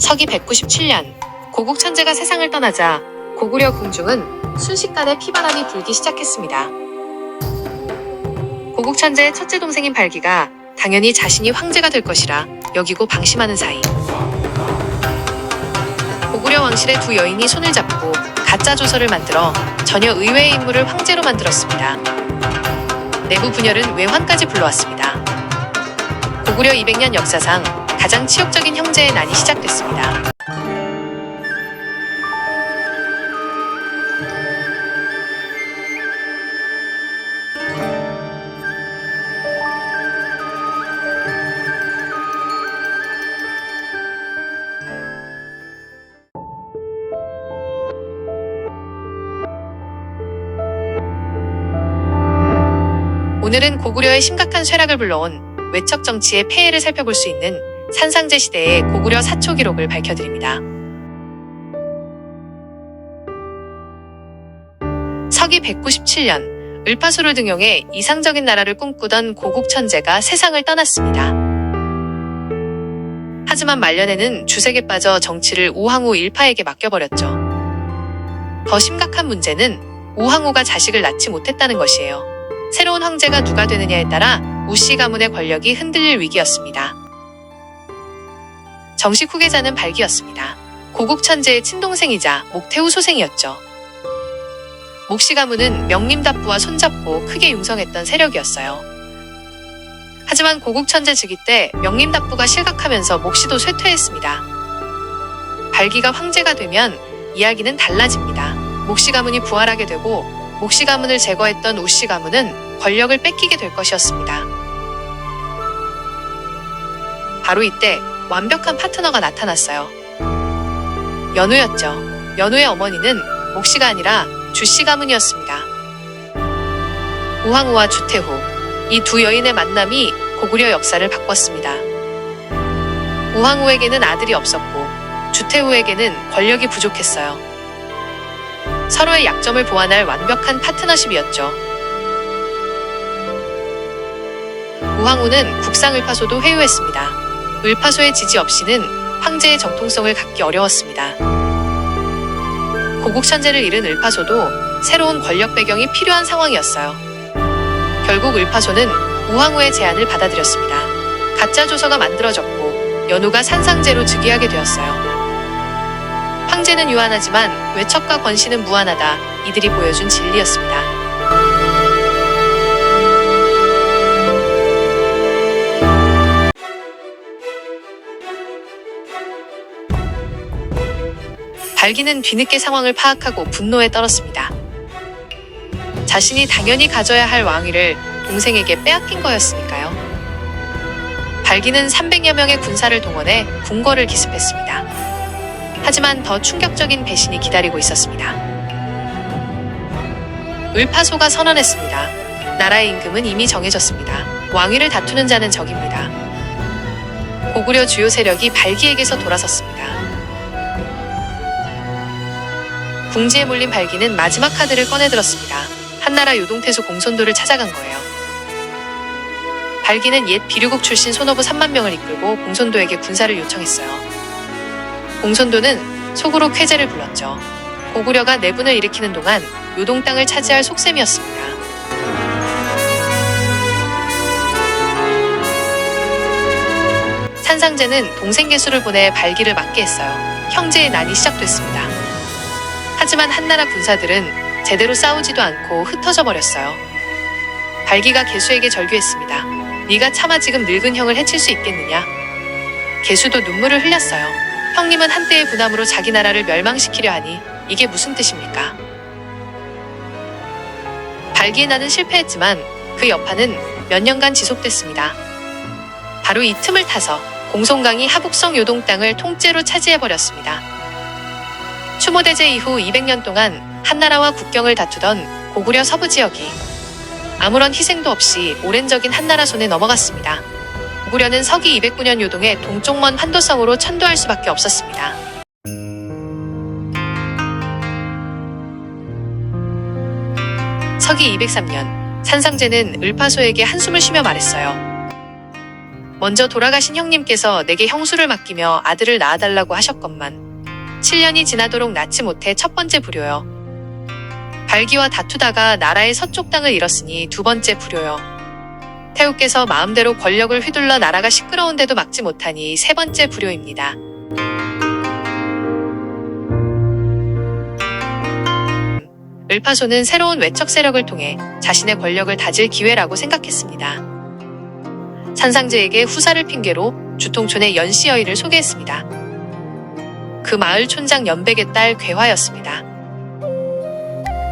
서기 197년 고국 천재가 세상을 떠나자 고구려 궁중은 순식간에 피바람이 불기 시작했습니다. 고국 천재의 첫째 동생인 발기가 당연히 자신이 황제가 될 것이라 여기고 방심하는 사이 고구려 왕실의 두 여인이 손을 잡고 가짜 조서를 만들어 전혀 의외의 인물을 황제로 만들었습니다. 내부 분열은 외환까지 불러왔습니다. 고구려 200년 역사상 가장 치욕적인 형제의 난이 시작됐습니다. 오늘은 고구려의 심각한 쇠락을 불러온 외척 정치의 폐해를 살펴볼 수 있는 산상제 시대의 고구려 사초 기록을 밝혀드립니다. 서기 197년 을파소를 등용해 이상적인 나라를 꿈꾸던 고국 천재가 세상을 떠났습니다. 하지만 말년에는 주색에 빠져 정치를 우항우 일파에게 맡겨버렸죠. 더 심각한 문제는 우항우가 자식을 낳지 못했다는 것이에요. 새로운 황제가 누가 되느냐에 따라 우씨 가문의 권력이 흔들릴 위기였습니다. 정식 후계자는 발기였습니다. 고국 천재의 친동생이자 목태우 소생이었죠. 목씨 가문은 명림답부와 손잡고 크게 융성했던 세력이었어요. 하지만 고국 천재 즉위 때 명림답부가 실각하면서 목씨도 쇠퇴했습니다. 발기가 황제가 되면 이야기는 달라집니다. 목씨 가문이 부활하게 되고 목씨 가문을 제거했던 우씨 가문은 권력을 뺏기게 될 것이었습니다. 바로 이때 완벽한 파트너가 나타났어요. 연우였죠. 연우의 어머니는 목씨가 아니라 주씨 가문이었습니다. 우항우와 주태후 이두 여인의 만남이 고구려 역사를 바꿨습니다. 우항우에게는 아들이 없었고 주태후에게는 권력이 부족했어요. 서로의 약점을 보완할 완벽한 파트너십이었죠. 우항우는 국상을 파소도 회유했습니다. 을파소의 지지 없이는 황제의 정통성을 갖기 어려웠습니다. 고국 천재를 잃은 을파소도 새로운 권력 배경이 필요한 상황이었어요. 결국 을파소는 우항우의 제안을 받아들였습니다. 가짜 조서가 만들어졌고 연우가 산상제로 즉위하게 되었어요. 황제는 유한하지만 외척과 권씨는 무한하다. 이들이 보여준 진리였습니다. 발기는 뒤늦게 상황을 파악하고 분노에 떨었습니다. 자신이 당연히 가져야 할 왕위를 동생에게 빼앗긴 거였으니까요. 발기는 300여 명의 군사를 동원해 궁궐을 기습했습니다. 하지만 더 충격적인 배신이 기다리고 있었습니다. 을파소가 선언했습니다. 나라의 임금은 이미 정해졌습니다. 왕위를 다투는 자는 적입니다. 고구려 주요 세력이 발기에게서 돌아섰습니다. 궁지에 몰린 발기는 마지막 카드를 꺼내들었습니다. 한나라 요동태수 공손도를 찾아간 거예요. 발기는 옛 비류국 출신 손오부 3만 명을 이끌고 공손도에게 군사를 요청했어요. 공손도는 속으로 쾌재를 불렀죠. 고구려가 내분을 일으키는 동안 요동 땅을 차지할 속셈이었습니다. 산상제는 동생 개수를 보내 발기를 막게 했어요. 형제의 난이 시작됐습니다. 하지만 한나라 군사들은 제대로 싸우지도 않고 흩어져 버렸어요. 발기가 개수에게 절규했습니다. 네가 차마 지금 늙은 형을 해칠 수 있겠느냐? 개수도 눈물을 흘렸어요. 형님은 한때의 분함으로 자기 나라를 멸망시키려 하니 이게 무슨 뜻입니까? 발기의 난은 실패했지만 그 여파는 몇 년간 지속됐습니다. 바로 이 틈을 타서 공송강이 하북성 요동 땅을 통째로 차지해버렸습니다. 추모대제 이후 200년 동안 한나라와 국경을 다투던 고구려 서부 지역이 아무런 희생도 없이 오랜 적인 한나라 손에 넘어갔습니다. 고구려는 서기 209년 요동의 동쪽먼 환도성으로 천도할 수밖에 없었습니다. 서기 203년 산상제는 을파소에게 한숨을 쉬며 말했어요. 먼저 돌아가신 형님께서 내게 형수를 맡기며 아들을 낳아달라고 하셨건만 7년이 지나도록 낳지 못해 첫 번째 불효요. 발기와 다투다가 나라의 서쪽 땅을 잃었으니 두 번째 불효요. 태우께서 마음대로 권력을 휘둘러 나라가 시끄러운데도 막지 못하니 세 번째 불효입니다. 을파소는 새로운 외척 세력을 통해 자신의 권력을 다질 기회라고 생각했습니다. 산상제에게 후사를 핑계로 주통촌의 연시여의를 소개했습니다. 그 마을 촌장 연백의 딸 괴화였습니다.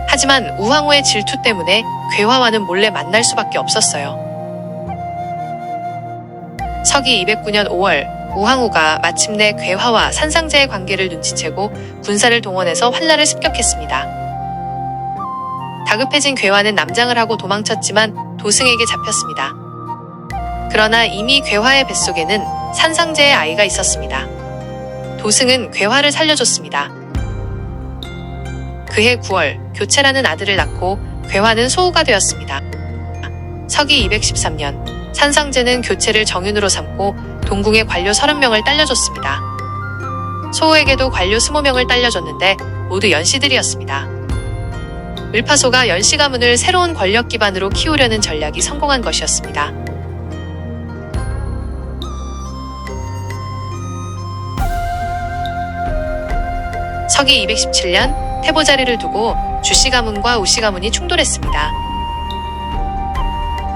하지만 우황후의 질투 때문에 괴화와는 몰래 만날 수밖에 없었어요. 서기 209년 5월 우황후가 마침내 괴화와 산상제의 관계를 눈치채고 군사를 동원해서 환란을 습격했습니다. 다급해진 괴화는 남장을 하고 도망쳤지만 도승에게 잡혔습니다. 그러나 이미 괴화의 뱃속에는 산상제의 아이가 있었습니다. 도승은 괴화를 살려줬습니다. 그해 9월 교체라는 아들을 낳고 괴화는 소우가 되었습니다. 서기 213년 산상제는 교체를 정윤으로 삼고 동궁에 관료 30명을 딸려줬습니다. 소우에게도 관료 20명을 딸려줬는데 모두 연시들이었습니다. 을파소가 연시 가문을 새로운 권력 기반으로 키우려는 전략이 성공한 것이었습니다. 서기 217년 태보 자리를 두고 주씨 가문과 우씨 가문이 충돌했습니다.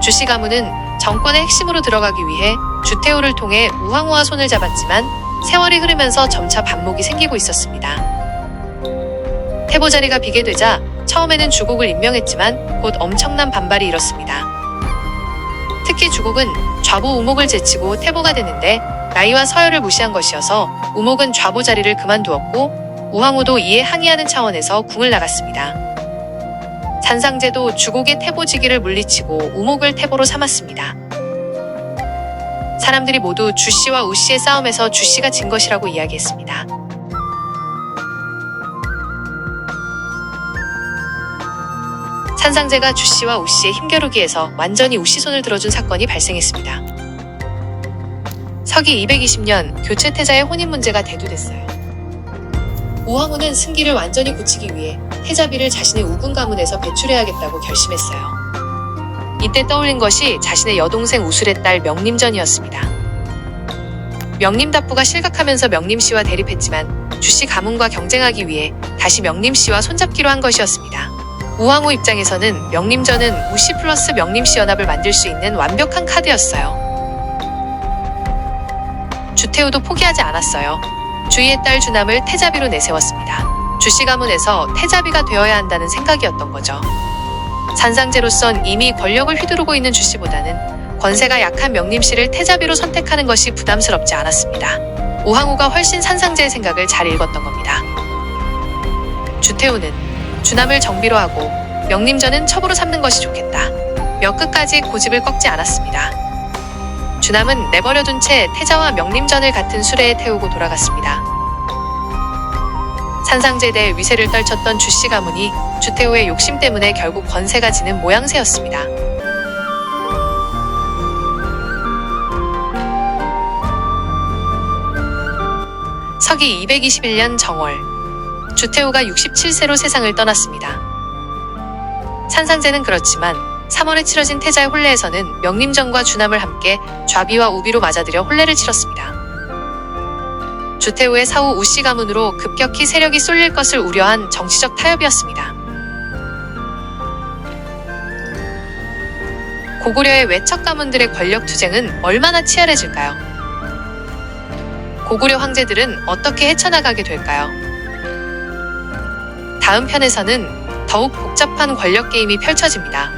주씨 가문은 정권의 핵심으로 들어가기 위해 주태우를 통해 우황후와 손을 잡았지만 세월이 흐르면서 점차 반목이 생기고 있었습니다. 태보 자리가 비게 되자 처음에는 주국을 임명했지만 곧 엄청난 반발이 일었습니다. 특히 주국은 좌보 우목을 제치고 태보가 되는데 나이와 서열을 무시한 것이어서 우목은 좌보 자리를 그만두었고 우황후도 이에 항의하는 차원에서 궁을 나갔습니다. 산상제도 주국의 태보지기를 물리치고 우목을 태보로 삼았습니다. 사람들이 모두 주씨와 우씨의 싸움에서 주씨가 진 것이라고 이야기했습니다. 산상제가 주씨와 우씨의 힘겨루기에서 완전히 우씨 손을 들어준 사건이 발생했습니다. 서기 220년 교체 태자의 혼인 문제가 대두됐어요. 우황후는 승기를 완전히 굳히기 위해 태자비를 자신의 우군 가문에서 배출해야겠다고 결심했어요. 이때 떠올린 것이 자신의 여동생 우술의 딸 명림전이었습니다. 명림답부가 실각하면서 명림씨와 대립했지만 주씨 가문과 경쟁하기 위해 다시 명림씨와 손잡기로 한 것이었습니다. 우황후 입장에서는 명림전은 우씨 플러스 명림씨 연합을 만들 수 있는 완벽한 카드였어요. 주태우도 포기하지 않았어요. 주희의 딸 주남을 태자비로 내세웠습니다. 주씨 가문에서 태자비가 되어야 한다는 생각이었던 거죠. 산상제로선 이미 권력을 휘두르고 있는 주씨보다는 권세가 약한 명림씨를 태자비로 선택하는 것이 부담스럽지 않았습니다. 우황후가 훨씬 산상제의 생각을 잘 읽었던 겁니다. 주태우는 주남을 정비로 하고 명림전은 첩으로 삼는 것이 좋겠다. 몇 끝까지 고집을 꺾지 않았습니다. 주남은 내버려둔 채 태자와 명림전을 같은 수레에 태우고 돌아갔습니다. 산상제대에 위세를 떨쳤던 주씨 가문이 주태우의 욕심 때문에 결국 권세가 지는 모양새였습니다. 서기 221년 정월 주태우가 67세로 세상을 떠났습니다. 산상제는 그렇지만 3월에 치러진 태자의 혼례에서는 명림전과 주남을 함께 좌비와 우비로 맞아들여 혼례를 치렀습니다. 주태우의 사후 우씨 가문으로 급격히 세력이 쏠릴 것을 우려한 정치적 타협이었습니다. 고구려의 외척 가문들의 권력 투쟁은 얼마나 치열해질까요? 고구려 황제들은 어떻게 헤쳐나가게 될까요? 다음 편에서는 더욱 복잡한 권력 게임이 펼쳐집니다.